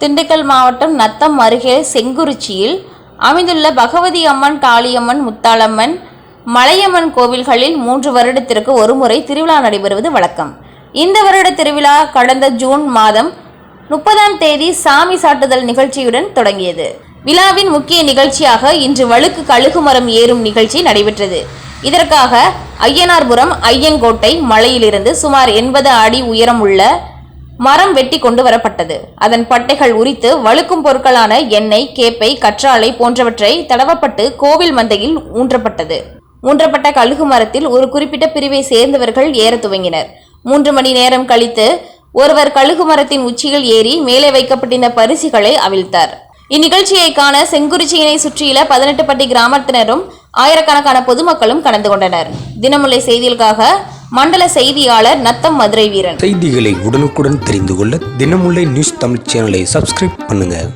திண்டுக்கல் மாவட்டம் நத்தம் அருகே செங்குறிச்சியில் அமைந்துள்ள பகவதி அம்மன் காளியம்மன் முத்தாளம்மன் மலையம்மன் கோவில்களில் மூன்று வருடத்திற்கு ஒருமுறை திருவிழா நடைபெறுவது வழக்கம். இந்த வருட திருவிழா கடந்த ஜூன் மாதம் முப்பதாம் தேதி சாமி சாட்டுதல் நிகழ்ச்சியுடன் தொடங்கியது. விழாவின் முக்கிய நிகழ்ச்சியாக இன்று வழுக்கு கழுகுமரம் ஏறும் நிகழ்ச்சி நடைபெற்றது. இதற்காக ஐயனார்புரம் ஐயங்கோட்டை மலையிலிருந்து சுமார் எண்பது அடி உயரம் உள்ள மரம் வெட்டி கொண்டு வரப்பட்டது அதன் பட்டைகள் உரித்து வழுக்கும் பொருட்களான எண்ணெய் கேப்பை கற்றாழை போன்றவற்றை தடவப்பட்டு கோவில் மந்தையில் ஊன்றப்பட்டது. ஊன்றப்பட்ட கழுகு மரத்தில் ஒரு குறிப்பிட்ட பிரிவை சேர்ந்தவர்கள் ஏற துவங்கினர். மூன்று மணி நேரம் கழித்து ஒருவர் கழுகு மரத்தின் உச்சியில் ஏறி மேலே வைக்கப்பட்டிருந்த பரிசுகளை அவிழ்த்தார். இந்நிகழ்ச்சியை காண செங்குறிச்சியினை சுற்றியுள்ள பதினெட்டு பட்டி கிராமத்தினரும் ஆயிரக்கணக்கான பொதுமக்களும் கலந்து கொண்டனர். தினமுல்லை செய்திகளுக்காக மண்டல செய்தியாளர் நத்தம் மதுரை வீரன். செய்திகளை உடனுக்குடன் தெரிந்து கொள்ள தினமுல்லை நியூஸ் தமிழ் சேனலை சப்ஸ்கிரைப் பண்ணுங்க.